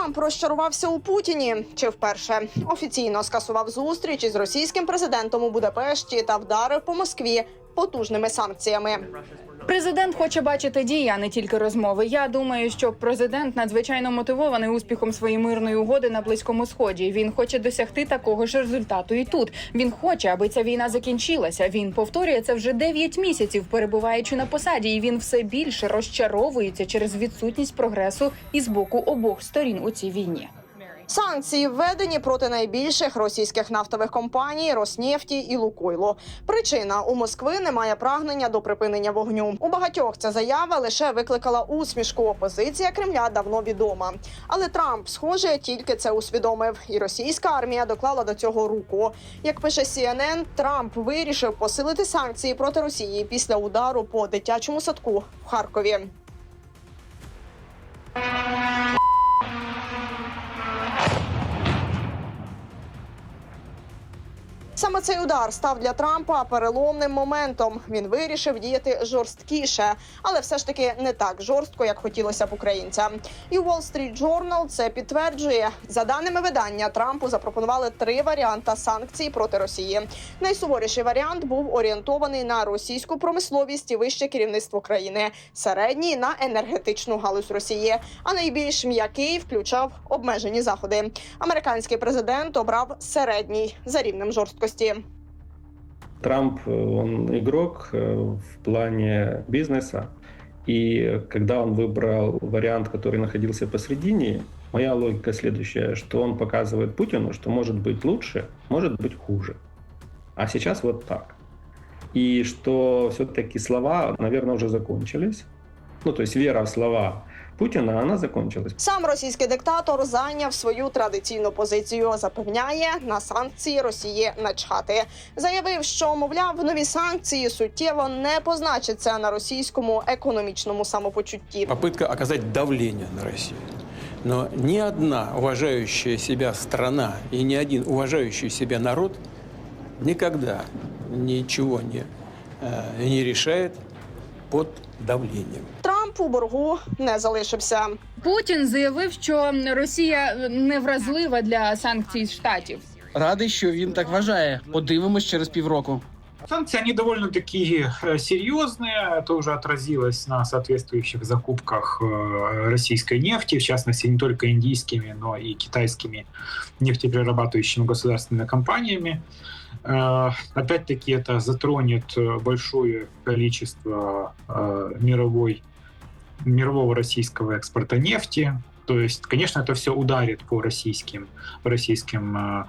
Трамп розчарувався у Путіні чи вперше. Офіційно скасував зустріч із російським президентом у Будапешті та вдарив по Москві потужними санкціями. Президент хоче бачити дії, а не тільки розмови. Я думаю, що президент надзвичайно мотивований успіхом своєї мирної угоди на близькому сході. Він хоче досягти такого ж результату і тут. Він хоче, аби ця війна закінчилася. Він повторює це вже 9 місяців, перебуваючи на посаді, і він все більше розчаровується через відсутність прогресу із боку обох сторін у цій війні. Санкції введені проти найбільших російських нафтових компаній Роснефті і Лукойлу. Причина у Москви немає прагнення до припинення вогню. У багатьох ця заява лише викликала усмішку. Опозиція Кремля давно відома. Але Трамп, схоже, тільки це усвідомив, і російська армія доклала до цього руку. Як пише CNN, Трамп вирішив посилити санкції проти Росії після удару по дитячому садку в Харкові. Саме цей удар став для Трампа переломним моментом. Він вирішив діяти жорсткіше, але все ж таки не так жорстко, як хотілося б українцям. І Wall Street Journal це підтверджує. За даними видання, Трампу запропонували три варіанти санкцій проти Росії. Найсуворіший варіант був орієнтований на російську промисловість і вище керівництво країни, середній на енергетичну галузь Росії. А найбільш м'який включав обмежені заходи. Американський президент обрав середній за рівнем жорсткості. Трамп, э, он игрок э, в плане бизнеса. И когда он выбрал вариант, который находился посередине, моя логика следующая, что он показывает Путину, что может быть лучше, может быть хуже. А сейчас вот так. И что все-таки слова, наверное, уже закончились. Ну, то есть вера в слова Путина, она закончилась. Сам російський диктатор зайняв свою традиційну позицію. Запевняє на санкції Росії начхати. Заявив, що мовляв, нові санкції суттєво не позначаться на російському економічному самопочутті. попытка оказать давление на Россию. Но ни одна уважающая себя страна и ни один уважающий себя народ никогда ничего не, э, не решает под давлением Трамп у боргу не залишився. Путін заявив, що Росія не вразлива для санкцій штатів. Радий, що він так вважає. Подивимось через півроку. Санкции, они довольно-таки э, серьезные. Это уже отразилось на соответствующих закупках э, российской нефти, в частности, не только индийскими, но и китайскими нефтеперерабатывающими государственными компаниями. Э, Опять-таки, это затронет э, большое количество э, мировой, мирового российского экспорта нефти. То есть, конечно, это все ударит по российским, по российским э,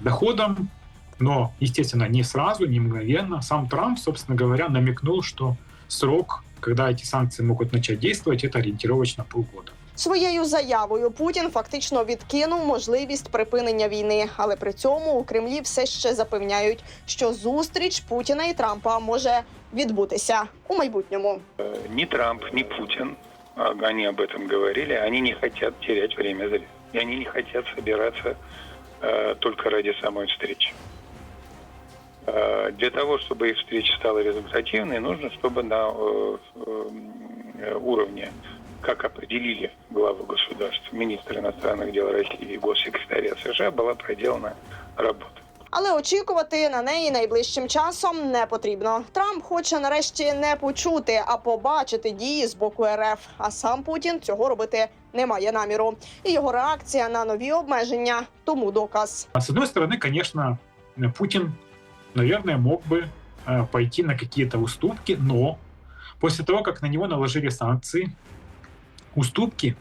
доходам, но, естественно, не сразу, не мгновенно. Сам Трамп, собственно говоря, намекнул, что срок, когда эти санкции могут начать действовать, это ориентировочно полгода. Своєю заявою Путін фактично відкинув можливість припинення війни, але при цьому у Кремлі все ще запевняють, що зустріч Путіна і Трампа може відбутися у майбутньому. ни Трамп, ни Путин, а, они об этом говорили, они не хотят терять время зря. И они не хотят собираться э, только ради самой встречи. Э, для того, чтобы их встреча стала результативной, нужно, чтобы на э, э, уровне, как определили главу государств, министр иностранных дел России и госсекретаря США, была проделана работа. Але очікувати на неї найближчим часом не потрібно. Трамп хоче нарешті не почути, а побачити дії з боку РФ. А сам Путін цього робити не має наміру. І його реакція на нові обмеження тому доказ. А с одной стороны, конечно, Путин, наверное, мог бы э, пойти на какие-то уступки, но после того, как на него наложили санкции, уступки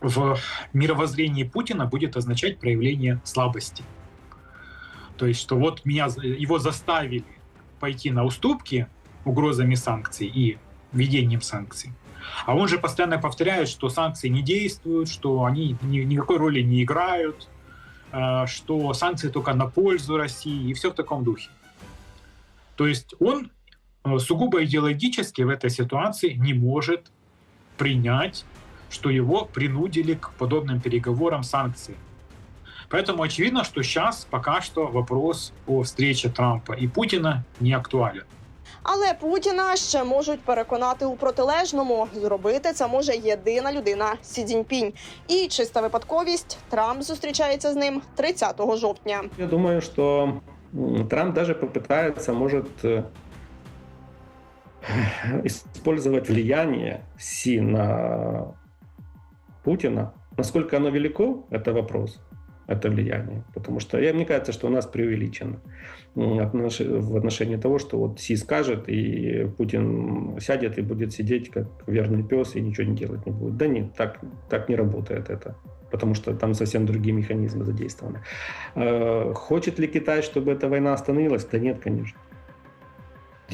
в мировоззрении Путина будет означать проявление слабости. То есть, что вот меня, его заставили пойти на уступки угрозами санкций и введением санкций. А он же постоянно повторяет, что санкции не действуют, что они ни- никакой роли не играют, э, что санкции только на пользу России и все в таком духе. То есть он э, сугубо идеологически в этой ситуации не может принять, что его принудили к подобным переговорам санкций. Поэтому очевидно, что сейчас пока что вопрос о встрече Трампа и Путина не актуален. Але Путіна ще можуть переконати у протилежному. Зробити це може єдина людина Сі Цзіньпінь. І чиста випадковість Трамп зустрічається з ним 30 жовтня. Я думаю, что м, Трамп даже попытается, может, э, использовать влияние Си на Путина. Насколько оно велико, это вопрос, это влияние. Потому что я, мне кажется, что у нас преувеличено в отношении того, что вот Си скажет, и Путин сядет и будет сидеть как верный пес и ничего не делать не будет. Да нет, так, так не работает это потому что там совсем другие механизмы задействованы. Э, Хочет ли Китай, чтобы эта война остановилась? Да нет, конечно.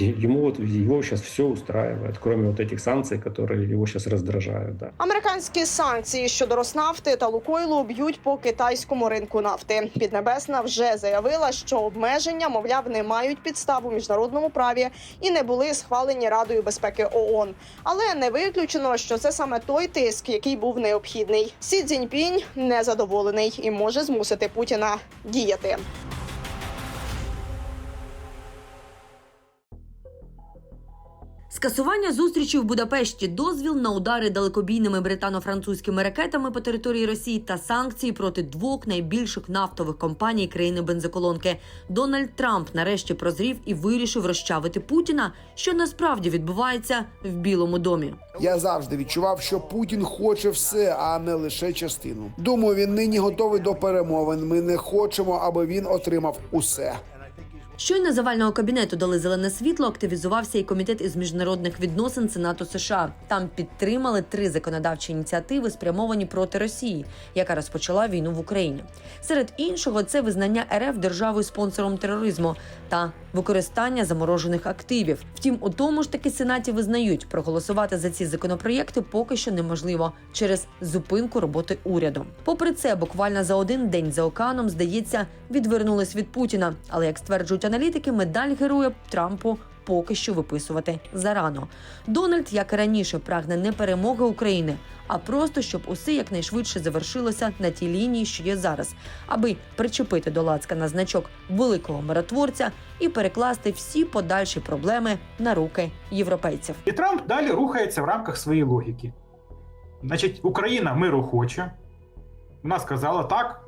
Е- Ему вот его сейчас все устраивает, кроме вот этих санкций, которые его сейчас раздражают. Да. Американські санкції щодо Роснавти та Лукойлу б'ють по китайському ринку нафти. Піднебесна вже заявила, що обмеження, мовляв, не мають підстав у міжнародному праві і не були схвалені Радою безпеки ООН. Але не виключено, що це саме той тиск, який був необхідний. Сі Цзіньпінь незадоволений і може змусити Путіна діяти. Скасування зустрічі в Будапешті, дозвіл на удари далекобійними британо-французькими ракетами по території Росії та санкції проти двох найбільших нафтових компаній країни бензоколонки. Дональд Трамп нарешті прозрів і вирішив розчавити Путіна, що насправді відбувається в Білому домі. Я завжди відчував, що Путін хоче все, а не лише частину. Думаю, він нині готовий до перемовин. Ми не хочемо, аби він отримав усе. Щойно завального кабінету дали зелене світло, активізувався і комітет із міжнародних відносин Сенату США. Там підтримали три законодавчі ініціативи, спрямовані проти Росії, яка розпочала війну в Україні. Серед іншого, це визнання РФ державою спонсором тероризму та використання заморожених активів. Втім, у тому ж таки сенаті визнають, проголосувати за ці законопроєкти поки що неможливо через зупинку роботи уряду. Попри це, буквально за один день за океаном, здається, відвернулись від Путіна. Але як стверджують аналітики, медаль героя Трампу. Поки що виписувати зарано. Дональд, як і раніше, прагне не перемоги України, а просто щоб усе якнайшвидше завершилося на тій лінії, що є зараз, аби причепити до лацка на значок великого миротворця і перекласти всі подальші проблеми на руки європейців. І Трамп далі рухається в рамках своєї логіки. Значить, Україна миру хоче. Вона сказала так,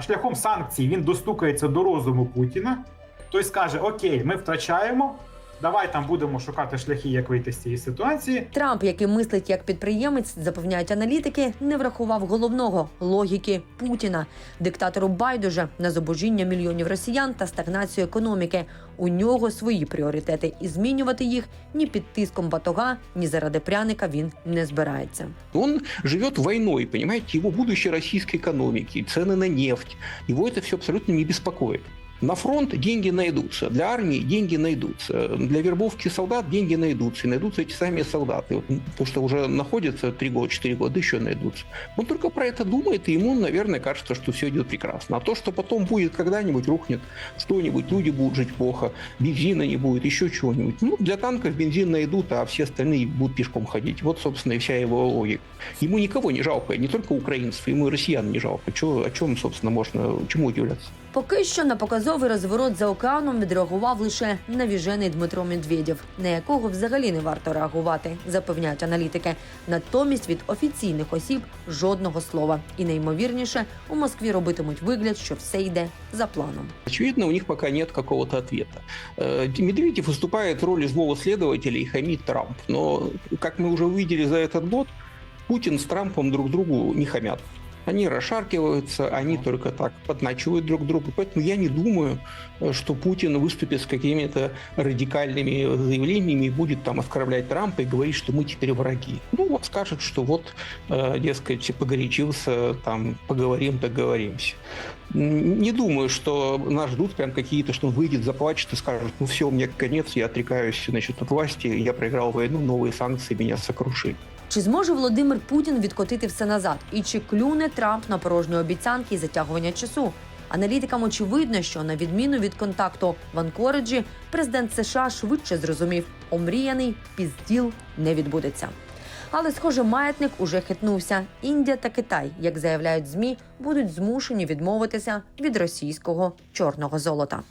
шляхом санкцій він достукається до розуму Путіна, той скаже: Окей, ми втрачаємо. Давай там будемо шукати шляхи, як вийти з цієї ситуації. Трамп, який мислить як підприємець, запевняють аналітики, не врахував головного логіки Путіна, диктатору байдуже на зубожіння мільйонів росіян та стагнацію економіки. У нього свої пріоритети, і змінювати їх ні під тиском батога, ні заради пряника він не збирається. Он живет войной, понимаете, его будущее российской экономики, цены на нефть, его это все абсолютно не беспокоит. На фронт деньги найдутся, для армии деньги найдутся, для вербовки солдат деньги найдутся, и найдутся эти сами солдаты. Вот То, что уже находятся 3 года, 4 года, еще найдутся. Он только про это думает, и ему, наверное, кажется, что все идет прекрасно. А то, что потом будет когда-нибудь, рухнет что-нибудь, люди будут жить плохо, бензина не будет, еще чего-нибудь. Ну, для танков бензин найдут, а все остальные будут пешком ходить. Вот, собственно, и вся его логика. Ему никого не жалко, не только украинцев, ему и россиян не жалко. Чё, о чем, собственно, можно, чему удивляться? Поки що на показовий розворот за океаном відреагував лише навіжений Дмитро Медведєв, на якого взагалі не варто реагувати, запевняють аналітики. Натомість від офіційних осіб жодного слова. І найімовірніше у Москві робитимуть вигляд, що все йде за планом. Очевидно, у них пока нет какого-то ответа. Э, Медведев выступает в роли злого следователя и хамит Трамп. Но, как мы уже увидели за этот год, Путин с Трампом друг другу не хамят. Они расшаркиваются, они только так подначивают друг друга. Поэтому я не думаю, э, что Путин выступит с какими-то радикальными заявлениями и будет там оскорблять Трампа и говорить, что мы теперь враги. Ну, он скажет, что вот, э, дескать, погорячился, там, поговорим, договоримся. Не думаю, что нас ждут прям какие-то, что он выйдет, заплачет и скажет, ну все, у меня конец, я отрекаюсь значит, от власти, я проиграл войну, новые санкции меня сокрушили. Чи зможе Володимир Путін відкотити все назад? І чи клюне Трамп на порожні обіцянки і затягування часу? Аналітикам очевидно, що на відміну від контакту в Анкориджі, президент США швидше зрозумів, омріяний пізділ не відбудеться. Але, схоже, маятник уже хитнувся. Індія та Китай, як заявляють змі, будуть змушені відмовитися від російського чорного золота.